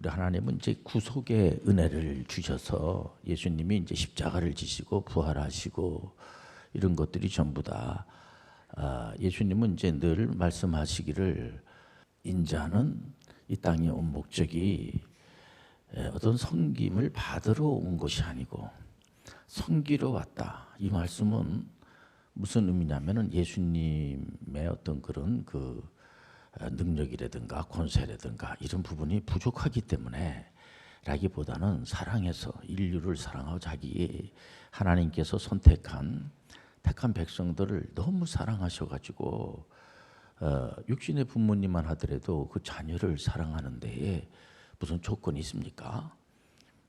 우리 하나님은 이제 구속의 은혜를 주셔서 예수님이 이제 십자가를 지시고 부활하시고 이런 것들이 전부 다 아, 예수님은 이제 늘 말씀하시기를 인자는 이 땅에 온 목적이 에, 어떤 섬김을 받으러 온 것이 아니고 섬기러 왔다. 이 말씀은 무슨 의미냐면은 예수님의 어떤 그런 그 어, 능력이라든가 권세라든가 이런 부분이 부족하기 때문에 라기보다는 사랑해서 인류를 사랑하고 자기 하나님께서 선택한 택한 백성들을 너무 사랑하셔가지고 어, 육신의 부모님만 하더라도 그 자녀를 사랑하는 데에 무슨 조건이 있습니까?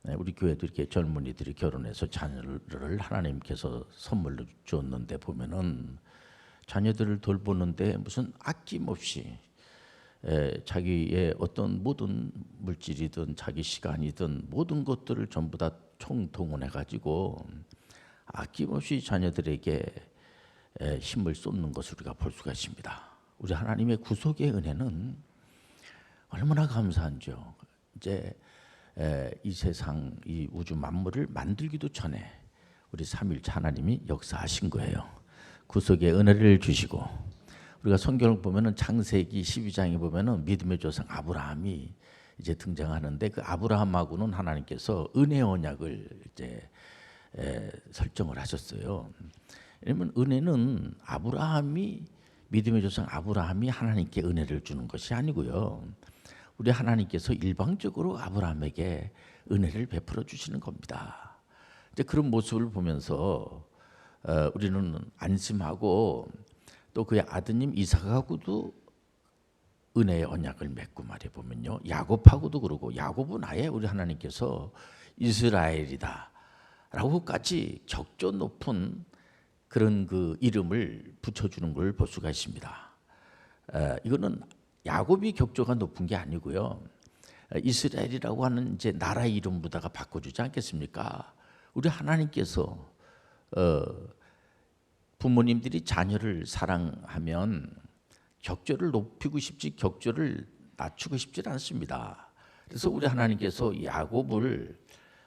네, 우리 교회도 이렇게 젊은이들이 결혼해서 자녀를 하나님께서 선물로 줬는데 보면은 자녀들을 돌보는데 무슨 아낌없이 에, 자기의 어떤 모든 물질이든 자기 시간이든 모든 것들을 전부 다 총동원해 가지고 아낌없이 자녀들에게 에, 힘을 쏟는 것을 우리가 볼 수가 있습니다. 우리 하나님의 구속의 은혜는 얼마나 감사한지요. 이제 에, 이 세상 이 우주 만물을 만들기도 전에 우리 삼일차 하나님이 역사하신 거예요. 구속의 은혜를 주시고 우리가 성경을 보면은 창세기 12장에 보면은 믿음의 조상 아브라함이 이제 등장하는데 그 아브라함하고는 하나님께서 은혜 언약을 이제 에, 설정을 하셨어요. 왜냐면 은혜는 아브라함이 믿음의 조상 아브라함이 하나님께 은혜를 주는 것이 아니고요. 우리 하나님께서 일방적으로 아브라함에게 은혜를 베풀어 주시는 겁니다. 이제 그런 모습을 보면서 어, 우리는 안심하고 또 그의 아드님 이삭하고도 은혜의 언약을 맺고 말해 보면요. 야곱하고도 그러고 야곱은 아예 우리 하나님께서 이스라엘이다라고까지 적조 높은 그런 그 이름을 붙여주는 걸 볼 수가 있습니다. 에, 이거는 야곱이 격조가 높은 게 아니고요. 에, 이스라엘이라고 하는 이제 나라 이름보다가 바꿔주지 않겠습니까? 우리 하나님께서 어, 부모님들이 자녀를 사랑하면 격조를 높이고 싶지 격조를 낮추고 싶지 않습니다. 그래서 우리 하나님께서 야곱을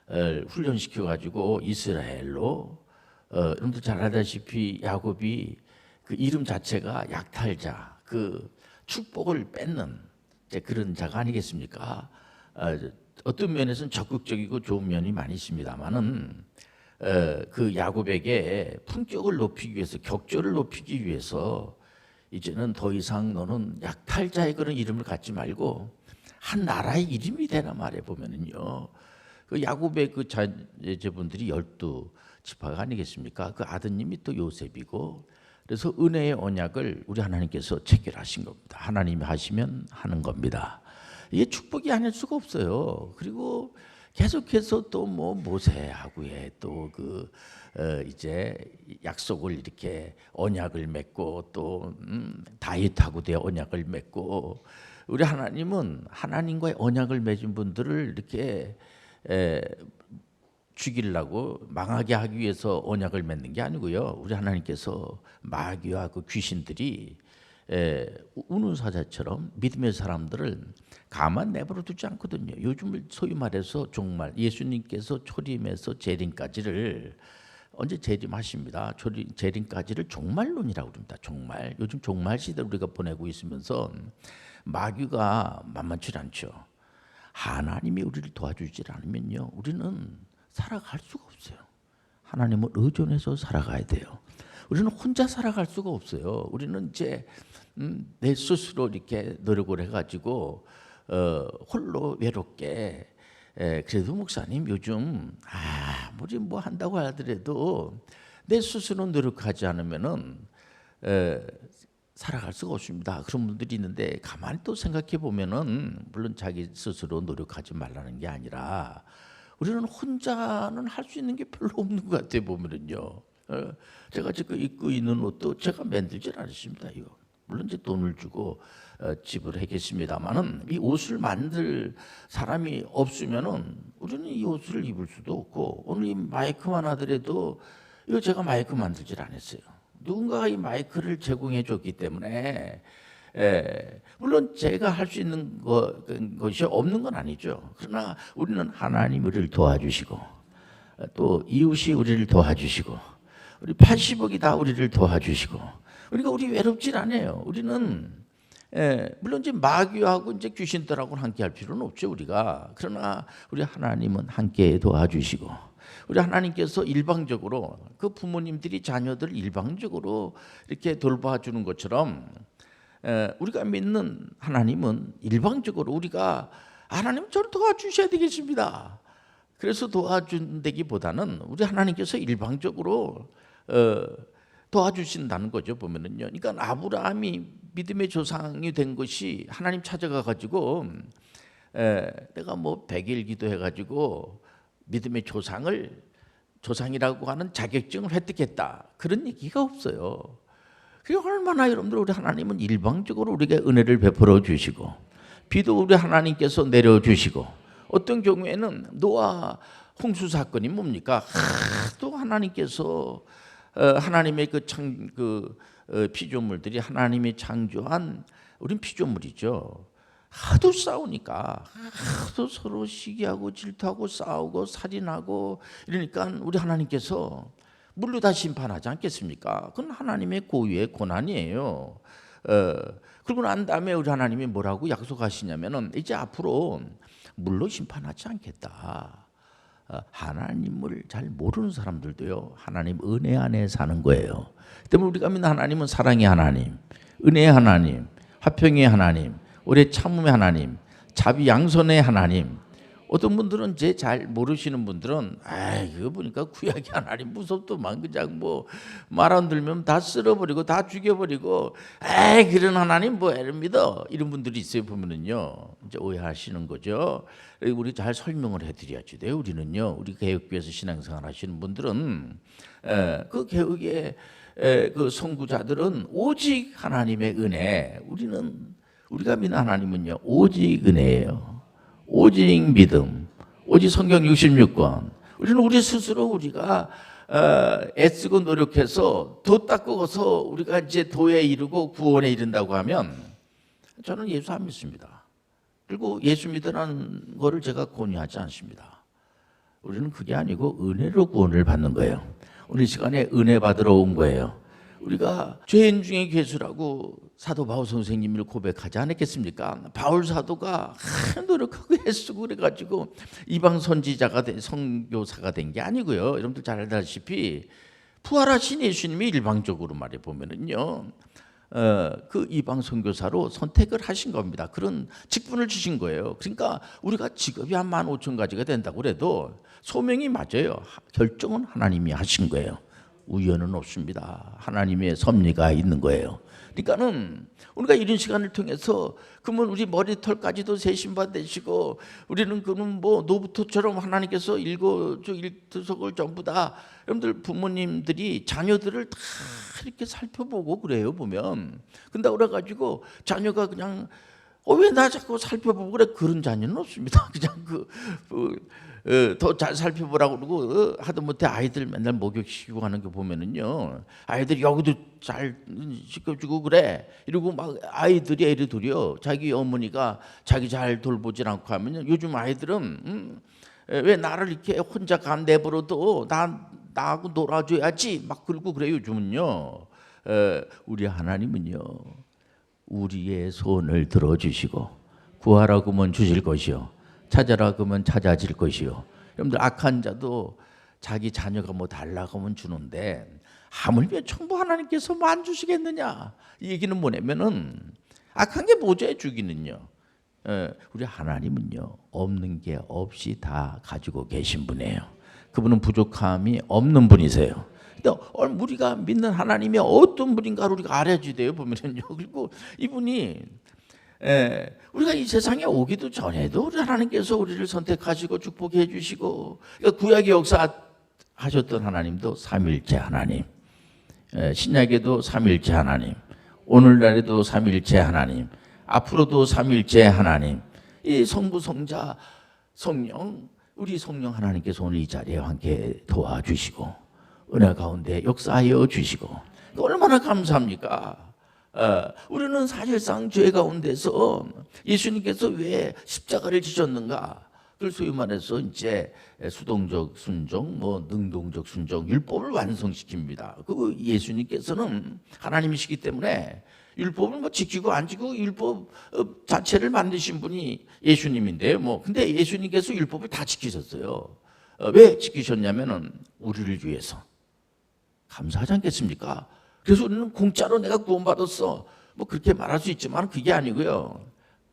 어, 훈련시켜 가지고 이스라엘로 어, 여러분들 잘 알다시피 야곱이 그 이름 자체가 약탈자, 그 축복을 뺏는 그런 자가 아니겠습니까? 어, 어떤 면에서는 적극적이고 좋은 면이 많이 있습니다만은 어, 그 야곱에게 품격을 높이기 위해서 격조를 높이기 위해서 이제는 더 이상 너는 약탈자의 그런 이름을 갖지 말고 한 나라의 이름이 되나 말해 보면은요. 그 야곱의 그 자제분들이 열두 지파가 아니겠습니까? 그 아드님이 또 요셉이고 그래서 은혜의 언약을 우리 하나님께서 체결하신 겁니다. 하나님이 하시면 하는 겁니다. 이게 축복이 아닐 수가 없어요. 그리고 계속해서 또 뭐 모세하고의 또그 어 이제 약속을 이렇게 언약을 맺고 또 음, 다윗하고의 언약을 맺고 우리 하나님은 하나님과의 언약을 맺은 분들을 이렇게 에, 죽이려고 망하게 하기 위해서 언약을 맺는 게 아니고요. 우리 하나님께서 마귀와 그 귀신들이 에, 우는 사자처럼 믿음의 사람들을 가만 내버려 두지 않거든요. 요즘을 소위 말해서 정말 예수님께서 초림에서 재림까지를 언제 재림하십니다. 재림까지를 종말론이라고 그럽니다. 종말. 요즘 종말 시대 우리가 보내고 있으면서 마귀가 만만치 않죠. 하나님이 우리를 도와주질 않으면요, 우리는 살아갈 수가 없어요. 하나님을 의존해서 살아가야 돼요. 우리는 혼자 살아갈 수가 없어요. 우리는 이제 음, 내 스스로 이렇게 노력을 해가지고 어, 홀로 외롭게 에, 그래도 목사님 요즘 아무리 뭐 한다고 하더라도 내 스스로 노력하지 않으면은 에, 살아갈 수가 없습니다. 그런 분들이 있는데 가만히 또 생각해 보면은 물론 자기 스스로 노력하지 말라는 게 아니라 우리는 혼자는 할 수 있는 게 별로 없는 것 같아 보면은요. 어, 제가 지금 입고 있는 옷도 제가 만들질 않았습니다. 이거 물론 이제 돈을 주고 어, 지불하겠습니다만은 이 옷을 만들 사람이 없으면은 우리는 이 옷을 입을 수도 없고 오늘 이 마이크만 하더라도 이거 제가 마이크 만들질 않았어요. 누군가가 이 마이크를 제공해 줬기 때문에 에, 물론 제가 할 수 있는 거, 그, 것이 없는 건 아니죠. 그러나 우리는 하나님 우리를 도와주시고 또 이웃이 우리를 도와주시고 우리 80억이 다 우리를 도와주시고 우리가 우리 외롭진 않아요. 우리는 예, 물론 이제 마귀하고 이제 귀신들하고는 함께 할 필요는 없죠 우리가 그러나 우리 하나님은 함께 도와주시고 우리 하나님께서 일방적으로 그 부모님들이 자녀들을 일방적으로 이렇게 돌봐주는 것처럼 에, 우리가 믿는 하나님은 일방적으로 우리가 하나님 저를 도와주셔야 되겠습니다. 그래서 도와준다기보다는 우리 하나님께서 일방적으로 어, 도와주신다는 거죠 보면은요. 그러니까 아브라함이 믿음의 조상이 된 것이 하나님 찾아가 가지고 에, 내가 뭐 백일 기도해 가지고 믿음의 조상을 조상이라고 하는 자격증을 획득했다 그런 얘기가 없어요. 그게 얼마나 여러분들 우리 하나님은 일방적으로 우리에게 은혜를 베풀어 주시고 비도 우리 하나님께서 내려 주시고 어떤 경우에는 노아 홍수 사건이 뭡니까? 하도 하나님께서 어, 하나님의 그 창그 어, 피조물들이 하나님이 창조한 우린 피조물이죠. 하도 싸우니까 하도 서로 시기하고 질투하고 싸우고 살인하고 이러니까 우리 하나님께서 물로 다 심판하지 않겠습니까? 그건 하나님의 고유의 고난이에요. 어, 그러고 난 다음에 우리 하나님이 뭐라고 약속하시냐면은 이제 앞으로 물로 심판하지 않겠다. 어, 하나님을 잘 모르는 사람들도요 하나님 은혜 안에 사는 거예요. 때문에 우리가 믿는 하나님은 사랑의 하나님, 은혜의 하나님, 화평의 하나님, 오래 참음의 하나님, 자비 양선의 하나님. 어떤 분들은 이제 잘 모르시는 분들은 아 이거 보니까 구약의 하나님 무섭더만 그냥 뭐말 안 들면 다 쓸어버리고 다 죽여버리고 에 그런 하나님 뭐 애를 믿어 이런 분들이 있어요 보면은요 이제 오해하시는 거죠. 우리 잘 설명을 해드려야지 돼요. 우리는요 우리 개혁교회에서 신앙생활 하시는 분들은 에, 그 개혁의 에, 그 선구자들은 오직 하나님의 은혜 우리는 우리가 믿는 하나님은요 오직 은혜예요. 오직 믿음, 오직 성경 66권. 우리는 우리 스스로 우리가 어, 애쓰고 노력해서 도 닦고서 우리가 이제 도에 이르고 구원에 이른다고 하면 저는 예수 안 믿습니다. 그리고 예수 믿으라는 거를 제가 권유하지 않습니다. 우리는 그게 아니고 은혜로 구원을 받는 거예요. 오늘 시간에 은혜 받으러 온 거예요. 우리가 죄인 중에 괴수라고 사도 바울 선생님을 고백하지 않았겠습니까? 바울 사도가 노력하고 애쓰고 그래가지고 이방 선지자가 된 성교사가 된 게 아니고요. 여러분들 잘 알다시피 부활하신 예수님이 일방적으로 말해 보면은요. 어, 그 이방 선교사로 선택을 하신 겁니다. 그런 직분을 주신 거예요. 그러니까 우리가 직업이 한 만 오천 가지가 된다고 그래도 소명이 맞아요. 결정은 하나님이 하신 거예요. 우연은 없습니다. 하나님의 섭리가 있는 거예요. 그러니까는 우리가 이런 시간을 통해서 그러면 우리 머리털까지도 세신바 되시고 우리는 그러면 뭐 노부터처럼 하나님께서 일거저 일투석을 전부 다 여러분들 부모님들이 자녀들을 다 이렇게 살펴보고 그래요 보면 근데 그래 가지고 자녀가 그냥 어, 왜 나 자꾸 살펴보고 그래? 그런 자녀는 없습니다. 그냥 그, 그 더잘 살펴보라고 그러고 어, 하도 못해 아이들 맨날 목욕시키고 하는 거 보면은요 아이들이 여기도 잘 시켜주고 그래. 이러고 막 아이들이 애를 들여 자기 어머니가 자기 잘 돌보질 않고 하면요 요즘 아이들은 음, 왜 나를 이렇게 혼자 간 내버려도 나 나하고 놀아줘야지. 막 그러고 그래 요즘은요. 에, 우리 하나님은요 우리의 손을 들어주시고 구하라고 하면 주실 것이요 찾아라고 하면 찾아질 것이요. 여러분들 악한 자도 자기 자녀가 뭐 달라고 하면 주는데 하물며 천부 하나님께서 뭐안 주시겠느냐? 이 얘기는 뭐냐면은 악한 게 뭐죠 주기는요? 에, 우리 하나님은요 없는 게 없이 다 가지고 계신 분이에요. 그분은 부족함이 없는 분이세요. 근데 우리가 믿는 하나님이 어떤 분인가를 우리가 알아야 돼요 보면은요. 그리고 이분이 에, 우리가 이 세상에 오기도 전에도 하나님께서 우리를 선택하시고 축복해 주시고 그러니까 구약의 역사 하셨던 하나님도 삼일째 하나님, 에, 신약에도 삼일째 하나님, 오늘날에도 삼일째 하나님, 앞으로도 삼일째 하나님, 이 성부 성자 성령 우리 성령 하나님께서 오늘 이 자리에 함께 도와주시고 은혜 가운데 역사하여 주시고 얼마나 감사합니까? 어, 우리는 사실상 죄 가운데서 예수님께서 왜 십자가를 지셨는가? 그걸 소위 말해서 이제 수동적 순종, 뭐 능동적 순종, 율법을 완성시킵니다. 그 예수님께서는 하나님이시기 때문에 율법을 뭐 지키고 안 지키고 율법 어, 자체를 만드신 분이 예수님인데요. 뭐 근데 예수님께서 율법을 다 지키셨어요. 어, 왜 지키셨냐면은 우리를 위해서 감사하지 않겠습니까? 그래서 우리는 공짜로 내가 구원받았어. 뭐 그렇게 말할 수 있지만 그게 아니고요.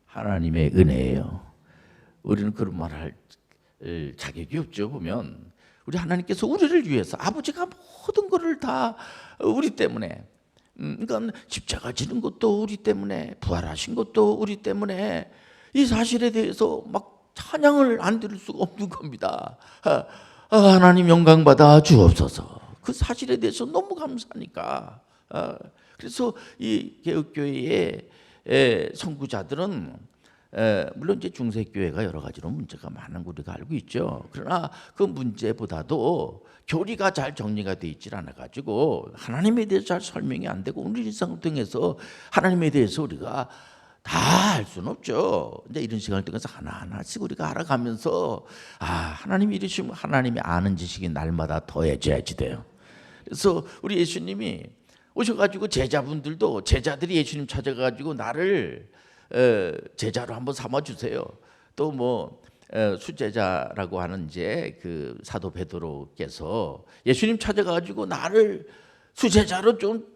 하나님의 은혜예요. 우리는 그런 말할 자격이 없죠. 보면 우리 하나님께서 우리를 위해서 아버지가 모든 것을 다 우리 때문에 음, 그러니까 십자가 지는 것도 우리 때문에 부활하신 것도 우리 때문에 이 사실에 대해서 막 찬양을 안 들을 수가 없는 겁니다. 아, 아, 하나님 영광 받아 주옵소서. 그 사실에 대해서 너무 감사하니까. 아, 그래서 이 개혁교회의 에, 선구자들은 에, 물론 이제 중세교회가 여러 가지로 문제가 많은 거 우리가 알고 있죠. 그러나 그 문제보다도 교리가 잘 정리가 돼 있질 않아 가지고 하나님에 대해서 잘 설명이 안 되고 오늘 일상을 통해서 하나님에 대해서 우리가 다알 수는 없죠. 이제 이런 시간을 통해서 하나하나씩 우리가 알아가면서 아 하나님이 이러시면 하나님이 아는 지식이 날마다 더해져야지 돼요. 그래서 우리 예수님이 오셔가지고 제자분들도 제자들이 예수님 찾아가지고 나를 에, 제자로 한번 삼아 주세요. 또뭐 수제자라고 하는 이제 그 사도 베드로께서 예수님 찾아가지고 나를 수제자로 좀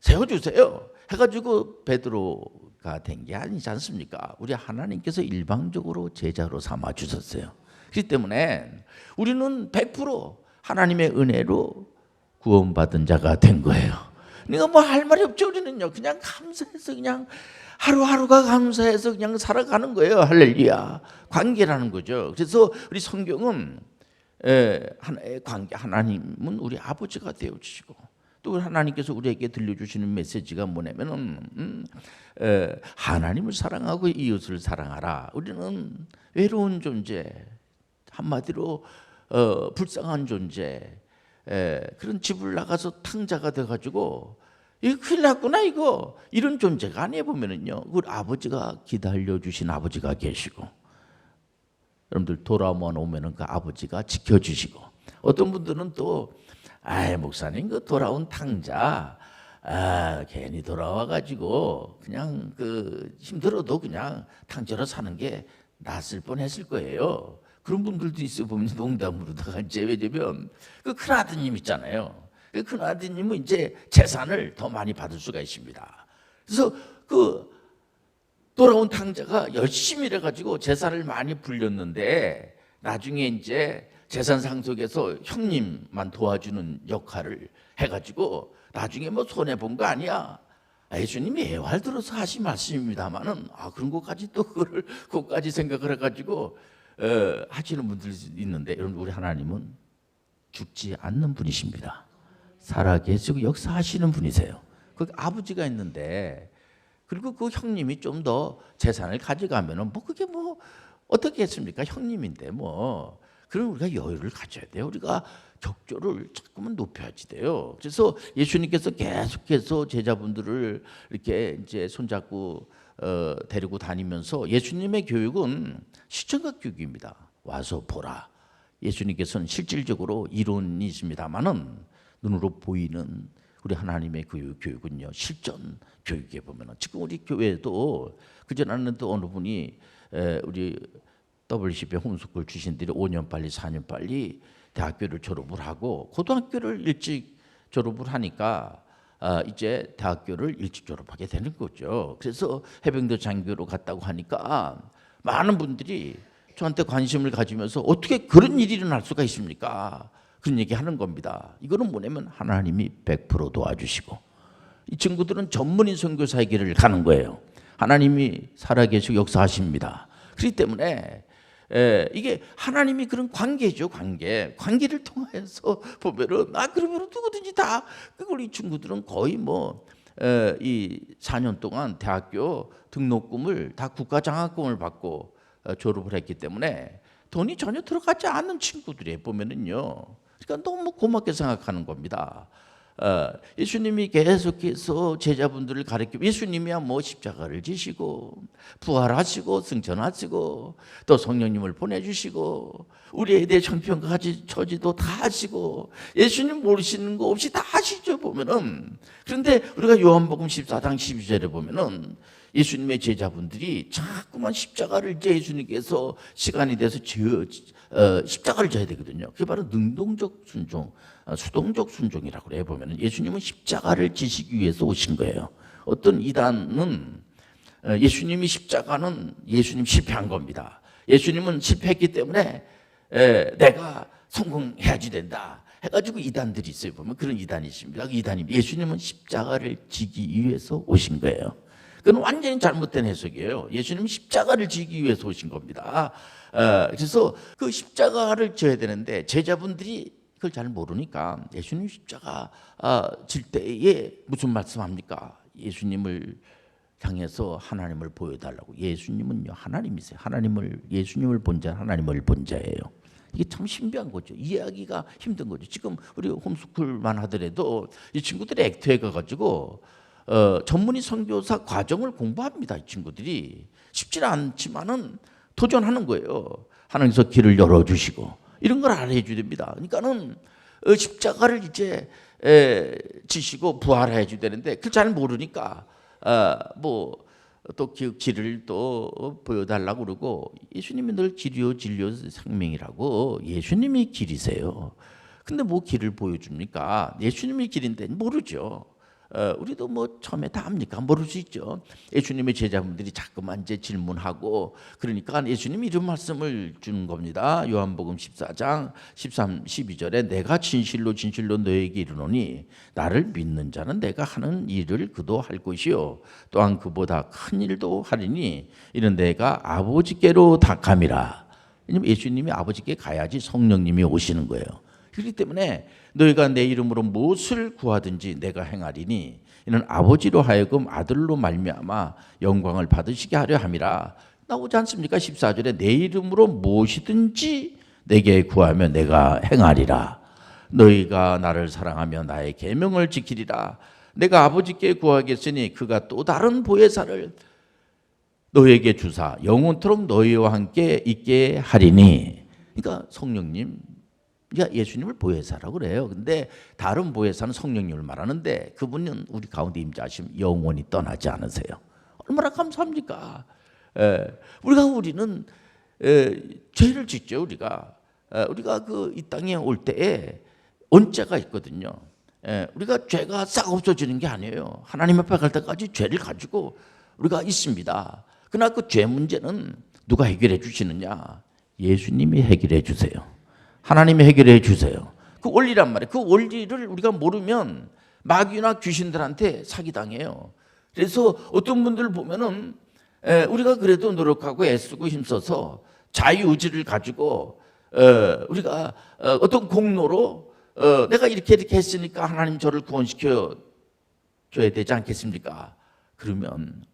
세워주세요. 해가지고 베드로가 된 게 아니지 않습니까? 우리 하나님께서 일방적으로 제자로 삼아 주셨어요. 그렇기 때문에 우리는 100% 하나님의 은혜로 구원받은 자가 된 거예요. 내가 뭐할 말이 없죠. 우리는요. 그냥 감사해서 그냥 하루하루가 감사해서 그냥 살아가는 거예요. 할렐루야. 관계라는 거죠. 그래서 우리 성경은 하나의 관계, 하나님은 우리 아버지가 되어 주시고 또 하나님께서 우리에게 들려주시는 메시지가 뭐냐면은 음, 에, 하나님을 사랑하고 이웃을 사랑하라. 우리는 외로운 존재, 한마디로 어, 불쌍한 존재, 에, 그런 집을 나가서 탕자가 돼가지고 이거 큰일 났구나 이거 이런 존재가 아니에 보면은요 그 아버지가 기다려 주신 아버지가 계시고 여러분들 돌아오면 오면은 그 아버지가 지켜주시고 어떤 분들은 또 아이 목사님 그 돌아온 탕자 아 괜히 돌아와 가지고 그냥 그 힘들어도 그냥 탕자로 사는 게 낫을 뻔했을 거예요. 그런 분들도 있어 보면 농담으로다가 이제 왜냐면 그 큰 아드님 있잖아요. 그 큰 아드님은 이제 재산을 더 많이 받을 수가 있습니다. 그래서 그 돌아온 탕자가 열심히 일해가지고 재산을 많이 불렸는데 나중에 이제 재산 상속에서 형님만 도와주는 역할을 해가지고 나중에 뭐 손해 본 거 아니야. 아, 예수님이 애활 들어서 하신 말씀입니다만은 아 그런 것까지 또 그걸 그것까지 생각을 해가지고 어, 하시는 분들이 있는데 여러분 우리 하나님은 죽지 않는 분이십니다. 살아 계시고 역사하시는 분이세요. 그 아버지가 있는데 그리고 그 형님이 좀 더 재산을 가져가면은 뭐 그게 뭐 어떻게 했습니까? 형님인데 뭐 그럼 우리가 여유를 가져야 돼요. 우리가 격조를 자꾸만 높여야지 돼요. 그래서 예수님께서 계속해서 제자분들을 이렇게 이제 손잡고 어, 데리고 다니면서 예수님의 교육은 시청각 교육입니다. 와서 보라. 예수님께서는 실질적으로 이론이 있습니다만은 눈으로 보이는 우리 하나님의 그 교육은요 실전 교육에 보면은 지금 우리 교회도 그전에는 또 어느 분이 우리 WCP 홈스쿨 주신들이 5년 빨리 4년 빨리 대학교를 졸업을 하고 고등학교를 일찍 졸업을 하니까 아, 이제 대학교를 일찍 졸업하게 되는 거죠. 그래서 해병대 장교로 갔다고 하니까 많은 분들이 저한테 관심을 가지면서 어떻게 그런 일이 일어날 수가 있습니까? 그런 얘기 하는 겁니다. 이거는 뭐냐면 하나님이 100% 도와주시고 이 친구들은 전문인 선교사의 길을 가는 거예요. 하나님이 살아계시고 역사하십니다. 그렇기 때문에 에, 이게 하나님이 그런 관계죠, 관계. 관계를 통해서 보면은 아 그러면 누구든지 다이 친구들은 거의 뭐 이 4년 동안 대학교 등록금을 다 국가 장학금을 받고 어, 졸업을 했기 때문에 돈이 전혀 들어가지 않는 친구들이 보면은요. 그러니까 너무 고맙게 생각하는 겁니다. 어, 예수님이 계속해서 제자분들을 가르치고 예수님이야 뭐 십자가를 지시고 부활하시고 승천하시고 또 성령님을 보내주시고 우리에 대해 형편까지 처지도 다 하시고 예수님 모르시는 거 없이 다 하시죠 보면은. 그런데 우리가 요한복음 14장 12절에 보면은 예수님의 제자분들이 자꾸만 십자가를 이제 예수님께서 시간이 돼서 저, 어, 십자가를 져야 되거든요. 그게 바로 능동적 순종, 어, 수동적 순종이라고 그래요. 보면은 예수님은 십자가를 지시기 위해서 오신 거예요. 어떤 이단은 어, 예수님이 십자가는 예수님 실패한 겁니다. 예수님은 실패했기 때문에 에, 내가 성공해야지 된다. 해가지고 이단들이 있어요. 보면 그런 이단이 있습니다. 그 이단이 예수님은 십자가를 지기 위해서 오신 거예요. 그건 완전히 잘못된 해석이에요. 예수님 십자가를 지기 위해서 오신 겁니다. 어, 그래서 그 십자가를 져야 되는데 제자분들이 그걸 잘 모르니까 예수님 십자가 아, 질 때에 무슨 말씀합니까? 예수님을 향해서 하나님을 보여달라고. 예수님은요 하나님이세요. 하나님을 예수님을 본 자, 하나님을 본 자예요. 이게 참 신비한 거죠. 이해하기가 힘든 거죠. 지금 우리 홈스쿨만 하더라도 이 친구들이 액터에 가가지고 어, 전문의 선교사 과정을 공부합니다. 이 친구들이 쉽지는 않지만은 도전하는 거예요. 하나님께서 길을 열어주시고 이런 걸 알아줘야 됩니다. 그러니까는 어, 십자가를 이제 에, 지시고 부활해 줘야 되는데 그걸 잘 모르니까 어, 뭐또 길을 또 보여달라고 그러고 예수님이 늘 길이요 진리요 생명이라고 예수님이 길이세요. 근데 뭐 길을 보여줍니까? 예수님이 길인데 모르죠. 어, 우리도 뭐 처음에 다 압니까? 모를 수 있죠. 예수님의 제자분들이 자꾸만 이제 질문하고 그러니까 예수님이 이런 말씀을 주는 겁니다. 요한복음 14장 13, 12절에 내가 진실로 진실로 너에게 이르노니 나를 믿는 자는 내가 하는 일을 그도 할 것이요 또한 그보다 큰 일도 하리니 이는 내가 아버지께로 닭감이라. 왜냐면 예수님이 아버지께 가야지 성령님이 오시는 거예요. 그렇기 때문에 너희가 내 이름으로 무엇을 구하든지 내가 행하리니 이는 아버지로 하여금 아들로 말미암아 영광을 받으시게 하려 함이라. 나오지 않습니까? 14절에 내 이름으로 무엇이든지 내게 구하면 내가 행하리라. 너희가 나를 사랑하며 나의 계명을 지키리라. 내가 아버지께 구하겠으니 그가 또 다른 보혜사를 너희에게 주사 영원토록 너희와 함께 있게 하리니. 그러니까 성령님 그러니까 예수님을 보혜사라고 그래요. 근데 다른 보혜사는 성령님을 말하는데 그분은 우리 가운데 임자하시면 영원히 떠나지 않으세요. 얼마나 감사합니까? 에, 우리가 우리는 에, 죄를 짓죠. 우리가 에, 우리가 그 이 땅에 올 때에 언제가 있거든요. 에, 우리가 죄가 싹 없어지는 게 아니에요. 하나님 앞에 갈 때까지 죄를 가지고 우리가 있습니다. 그러나 그 죄 문제는 누가 해결해 주시느냐? 예수님이 해결해 주세요. 하나님이 해결해 주세요. 그 원리란 말이에요. 그 원리를 우리가 모르면 마귀나 귀신들한테 사기당해요. 그래서 어떤 분들 보면은 우리가 그래도 노력하고 애쓰고 힘써서 자유의지를 가지고 우리가 어떤 공로로 내가 이렇게 이렇게 했으니까 하나님 저를 구원시켜 줘야 되지 않겠습니까? 그러면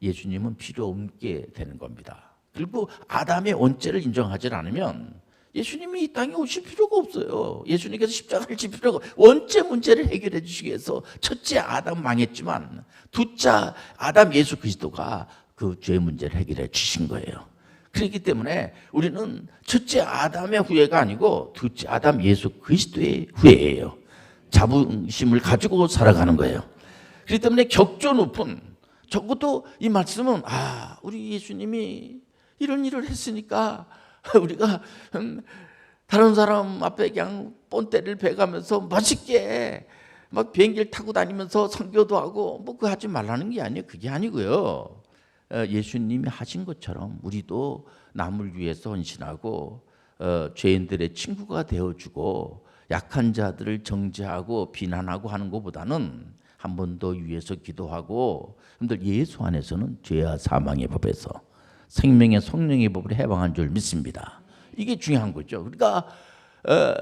예수님은 필요 없게 되는 겁니다. 그리고 아담의 원죄를 인정하지 않으면 예수님이 이 땅에 오실 필요가 없어요. 예수님께서 십자가를 질 필요가 원죄 문제를 해결해 주시기 위해서 첫째 아담 망했지만 둘째 아담 예수 그리스도가 그 죄 문제를 해결해 주신 거예요. 그렇기 때문에 우리는 첫째 아담의 후회가 아니고 둘째 아담 예수 그리스도의 후회예요. 자부심을 가지고 살아가는 거예요. 그렇기 때문에 격조 높은 적어도 이 말씀은 아 우리 예수님이 이런 일을 했으니까 우리가 음, 다른 사람 앞에 그냥 본때를 베가면서 멋있게 막 비행기를 타고 다니면서 선교도 하고 뭐 그거 하지 말라는 게 아니에요. 그게 아니고요. 어, 예수님이 하신 것처럼 우리도 남을 위해서 헌신하고 어, 죄인들의 친구가 되어주고 약한 자들을 정죄하고 비난하고 하는 것보다는 한 번 더 위해서 기도하고 여러분들 예수 안에서는 죄와 사망의 법에서 생명의 성령의 법으로 해방한 줄 믿습니다. 이게 중요한 거죠. 그러니까 어,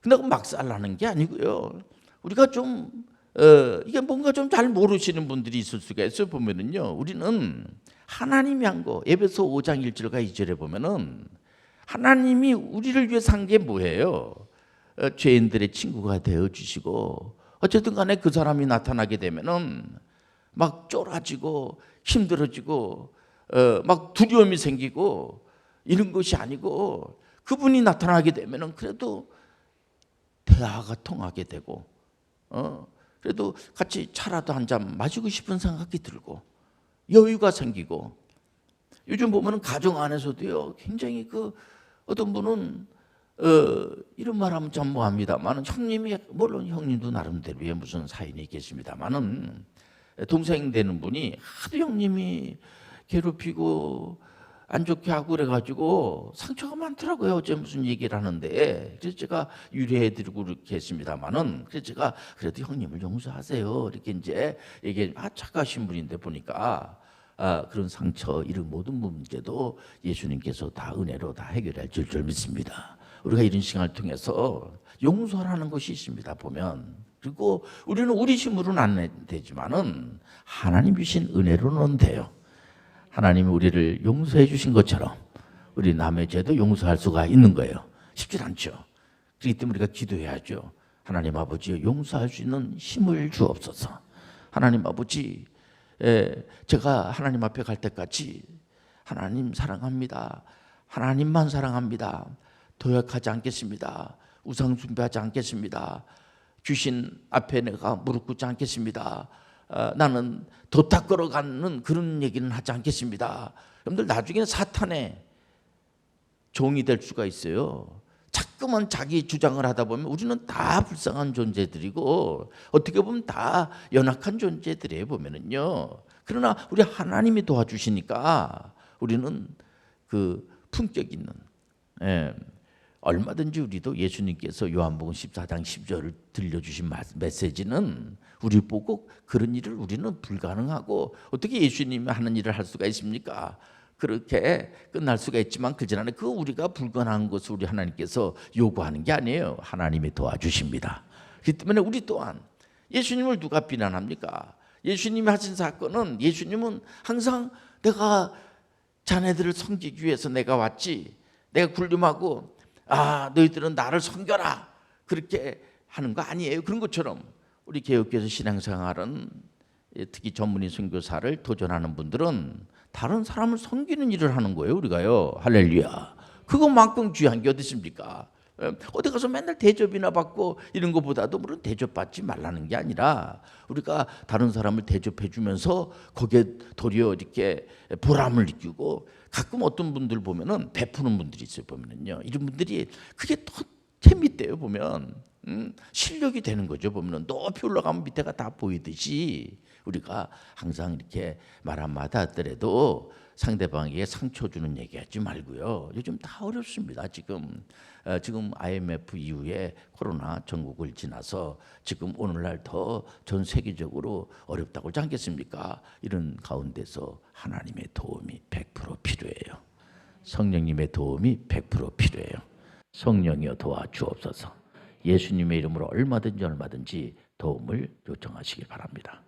근데 막 살라는 게 아니고요. 우리가 좀 어, 이게 뭔가 좀 잘 모르시는 분들이 있을 수가 있어요. 보면은요. 우리는 하나님이 한 거, 에베소 5장 1절과 2절에 보면은 하나님이 우리를 위해 산 게 뭐예요? 어, 죄인들의 친구가 되어 주시고 어쨌든 간에 그 사람이 나타나게 되면은 막 쫄아지고 힘들어지고 어, 막 두려움이 생기고 이런 것이 아니고 그분이 나타나게 되면은 그래도 대화가 통하게 되고 어 그래도 같이 차라도 한 잔 마시고 싶은 생각이 들고 여유가 생기고. 요즘 보면은 가정 안에서도요 굉장히 그 어떤 분은 어 이런 말하면 좀 뭐합니다만은 형님이 물론 형님도 나름대로의 무슨 사인이 있겠습니다만은 동생 되는 분이 하도 형님이 괴롭히고 안 좋게 하고 그래가지고 상처가 많더라고요. 어제 무슨 얘기를 하는데 그래서 제가 유래해드리고 이렇게 했습니다만은 그래서 제가 그래도 형님을 용서하세요. 이렇게 이제 이게 아 착하신 분인데 보니까 아, 그런 상처 이런 모든 문제도 예수님께서 다 은혜로 다 해결할 줄 줄 믿습니다. 우리가 이런 시간을 통해서 용서라는 것이 있습니다. 보면 그리고 우리는 우리 힘으로는 안 되지만은 하나님 주신 은혜로는 돼요. 하나님이 우리를 용서해 주신 것처럼 우리 남의 죄도 용서할 수가 있는 거예요. 쉽지 않죠. 그렇기 때문에 우리가 기도해야죠. 하나님 아버지 용서할 수 있는 힘을 주옵소서. 하나님 아버지 에, 제가 하나님 앞에 갈 때까지 하나님 사랑합니다. 하나님만 사랑합니다. 도약하지 않겠습니다. 우상 숭배하지 않겠습니다. 귀신 앞에 내가 무릎 꿇지 않겠습니다. 어, 나는 도탁 걸어 가는 그런 얘기는 하지 않겠습니다. 여러분들 나중에 사탄의 종이 될 수가 있어요. 자꾸만 자기 주장을 하다 보면 우리는 다 불쌍한 존재들이고 어떻게 보면 다 연약한 존재들이에요 보면은요. 그러나 우리 하나님이 도와주시니까 우리는 그 품격 있는 예, 얼마든지 우리도 예수님께서 요한복음 14장 10절을 들려주신 마- 메시지는 우리 보고 그런 일을 우리는 불가능하고 어떻게 예수님이 하는 일을 할 수가 있습니까? 그렇게 끝날 수가 있지만 그전에 그 우리가 불가능한 것을 우리 하나님께서 요구하는 게 아니에요. 하나님이 도와주십니다. 그렇기 때문에 우리 또한 예수님을 누가 비난합니까? 예수님이 하신 사건은 예수님은 항상 내가 자네들을 섬기기 위해서 내가 왔지. 내가 굴림하고 아 너희들은 나를 섬겨라 그렇게 하는 거 아니에요. 그런 것처럼 우리 개혁교회에서 신앙생활은 예, 특히 전문의 선교사를 도전하는 분들은 다른 사람을 섬기는 일을 하는 거예요. 우리가요. 할렐루야. 그것만큼 귀한 게 어디 있습니까? 예, 어디 가서 맨날 대접이나 받고 이런 것보다도 물론 대접받지 말라는 게 아니라 우리가 다른 사람을 대접해 주면서 거기에 도리어 이렇게 보람을 느끼고 가끔 어떤 분들 보면은 베푸는 분들이 있어요 보면은요. 이런 분들이 그게 더 재밌대요 보면. 음, 실력이 되는 거죠 보면은. 높이 올라가면 밑에가 다 보이듯이 우리가 항상 이렇게 말 한마디 하더라도 상대방에게 상처 주는 얘기하지 말고요. 요즘 다 어렵습니다. 지금 어, 지금 IMF 이후에 코로나 전국을 지나서 지금 오늘날 더 전 세계적으로 어렵다고 하지 않겠습니까? 이런 가운데서 하나님의 도움이 100% 필요해요. 성령님의 도움이 100% 필요해요. 성령이여 도와주옵소서. 예수님의 이름으로 얼마든지 얼마든지 도움을 요청하시기 바랍니다.